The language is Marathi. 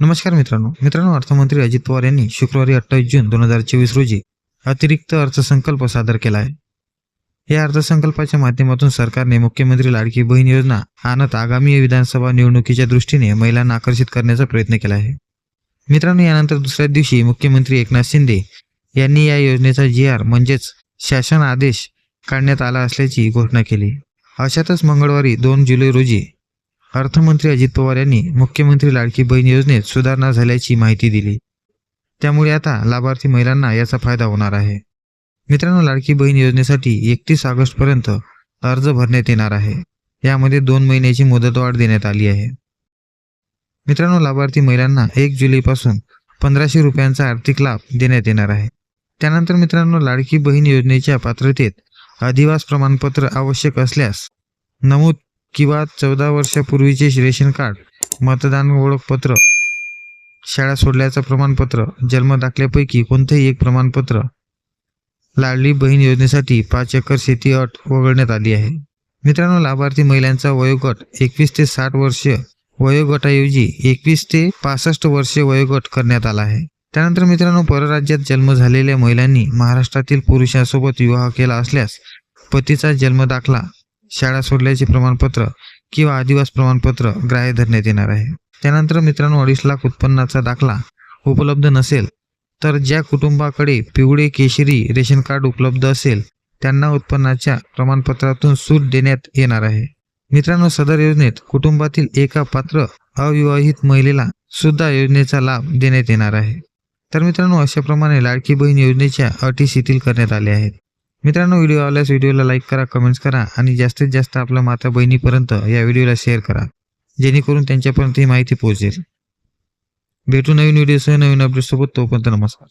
नमस्कार मित्रांनो. मित्रांनो अर्थमंत्री अजित पवार यांनी शुक्रवारी अठ्ठावीस जून दोन हजार चोवीस रोजी अतिरिक्त अर्थसंकल्प सादर केला आहे. या अर्थसंकल्पाच्या माध्यमातून सरकारने मुख्यमंत्री लाडकी बहीण योजना आणत आगामी विधानसभा निवडणुकीच्या दृष्टीने महिलांना आकर्षित करण्याचा प्रयत्न केला आहे. मित्रांनो यानंतर दुसऱ्या दिवशी मुख्यमंत्री एकनाथ शिंदे यांनी या योजनेचा जी आर म्हणजेच शासन आदेश काढण्यात आला असल्याची घोषणा केली. अशातच मंगळवारी दोन जुलै रोजी अर्थमंत्री अजित पवार यांनी मुख्यमंत्री लाडकी बहीण योजनेत सुधारणा झाल्याची माहिती दिली. त्यामुळे आता लाभार्थी महिलांना याचा फायदा होणार आहे. मित्रांनो लाडकी बहीण योजनेसाठी एकतीस ऑगस्टपर्यंत अर्ज भरण्यात येणार आहे. यामध्ये दोन महिन्याची मुदतवाढ देण्यात आली आहे. मित्रांनो लाभार्थी महिलांना एक जुलैपासून पंधराशे रुपयांचा आर्थिक लाभ देण्यात येणार आहे. त्यानंतर मित्रांनो लाडकी बहीण योजनेच्या पात्रतेत अधिवास प्रमाणपत्र आवश्यक असल्यास नमूद किंवा चौदा वर्षापूर्वीचे रेशन कार्ड मतदान ओळखपत्र शाळा सोडल्याचं प्रमाणपत्र जन्म दाखल्यापैकी कोणतेही एक प्रमाणपत्र लाडली बहीण योजनेसाठी पाच एकर शेती अट वगळण्यात आली आहे. मित्रांनो लाभार्थी महिलांचा वयोगट एकवीस ते साठ वर्ष वयोगटाऐवजी एकवीस ते पासष्ट वर्षे वयोगट करण्यात आला आहे. त्यानंतर मित्रांनो परराज्यात जन्म झालेल्या महिलांनी महाराष्ट्रातील पुरुषासोबत विवाह केला असल्यास पतीचा जन्म दाखला शाळा सोडल्याचे प्रमाणपत्र किंवा आदिवास प्रमाणपत्र ग्राह्य धरण्यात येणार आहे. त्यानंतर मित्रांनो अडीच लाख उत्पन्नाचा दाखला उपलब्ध नसेल तर ज्या कुटुंबाकडे पिवळे केशरी रेशन कार्ड उपलब्ध असेल त्यांना उत्पन्नाच्या प्रमाणपत्रातून सूट देण्यात येणार आहे. मित्रांनो सदर योजनेत कुटुंबातील एका पात्र अविवाहित महिलेला सुद्धा योजनेचा लाभ देण्यात येणार आहे. तर मित्रांनो अशाप्रमाणे लाडकी बहीण योजनेच्या अटी शिथिल करण्यात आल्या आहेत. मित्रांनो व्हिडिओ आवडल्यास व्हिडिओला लाईक करा कमेंट्स करा आणि जास्तीत जास्त आपल्या माता बहिणीपर्यंत या व्हिडिओला शेअर करा जेणेकरून त्यांच्यापर्यंत ही माहिती पोहोचेल. भेटू नवीन व्हिडिओसह नवीन अपडेटसोबत तोपर्यंत नमस्कार.